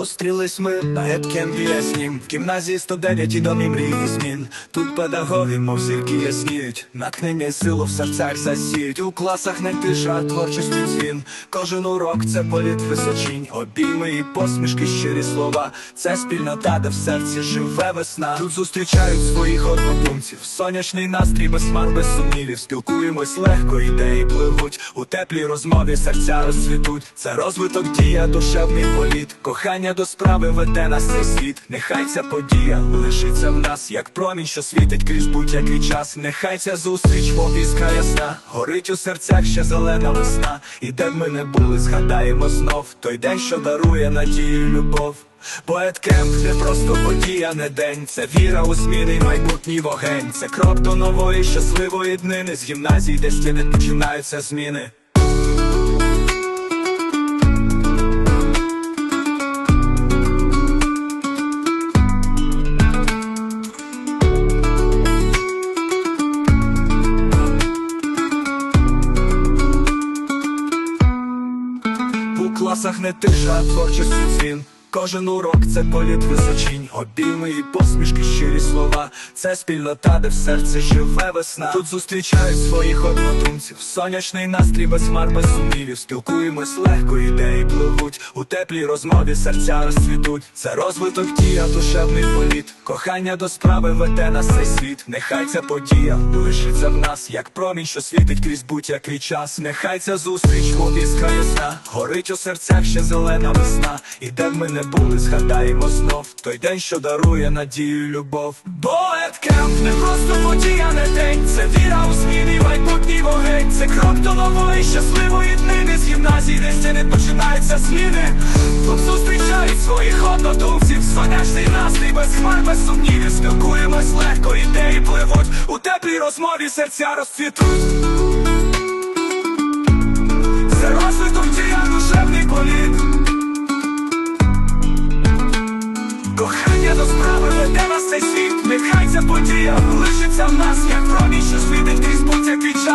Зустрілись ми на Еткенді яснім В гімназії 109 і домі мрії змін. Тут педагоги, мов зірки ясніють. Натхнення силу в серцях засіють. У класах не тиша, а творчості дзвін. Кожен урок це політ височінь. Обійми і посмішки, щирі слова. Це спільнота, де в серці живе весна. Тут зустрічають своїх однодумців. Сонячний настрій без хмар, без сумнівів. Спілкуємось легко, ідеї пливуть. У теплій розмові серця розцвітуть. Це розвиток дія, душевний політ. Кохання до справи веде нас цей світ. Нехай ця подія лишиться в нас Як промінь, що світить крізь будь-який час. Нехай ця зустріч, мов іскра ясна Горить у серцях ще зелена весна. І де б ми не були, згадаємо знов Той день, що дарує надію, любов. Поет Кемп не просто подія, не день. Це віра у зміни майбутній вогень. Це крок до нової щасливої днини. З гімназії, де стіни починаються зміни У класах не тиша, творчості дзвін Кожен урок це політ височінь. Обійми і посмішки, щирі слова Це спільнота, де в серці живе весна. Тут зустрічають своїх однодумців Сонячний настрій без хмар, без сумнівів. Спілкуємось легко, ідеї пливуть. У теплій розмові серця розцвітуть. Це розвиток дія, душевний політ. Кохання до справи веде нас цей світ. Нехай ця подія лишиться в нас Як промінь, що світить крізь будь-який час. Нехай ця зустріч, мов іскра ясна. Горить у серцях ще зелена весна. І де б ми не були, згадаємо знов. Той день, що дарує надію, любов. Поет Кемп не просто подія, не день. Це віра щасливої днини З гімназії, де стіни починаються зміни. Тут зустрічають своїх однодумців Сонячний настрій без хмар, без сумнівів. Спілкуємось легко, ідеї пливуть У теплій розмові серця розцвітуть. Це розвиток дія, душевний політ. Кохання до справи веде нас цей світ. Нехай ця подія лишиться в нас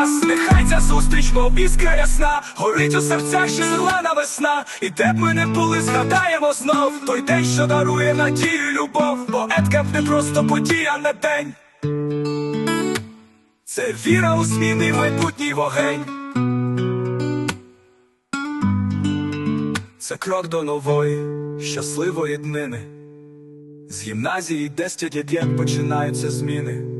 будь-який Нехай ця зустріч, мов іскра ясна Горить у серцях ще зелена весна І де б ми не були, згадаємо знов Той день, що дарує надію, любов. Бо Едкап не просто подія, не день. Це віра у зміни, майбутній вогень Це крок до нової, щасливої днини. З гімназії, де студент починаються зміни.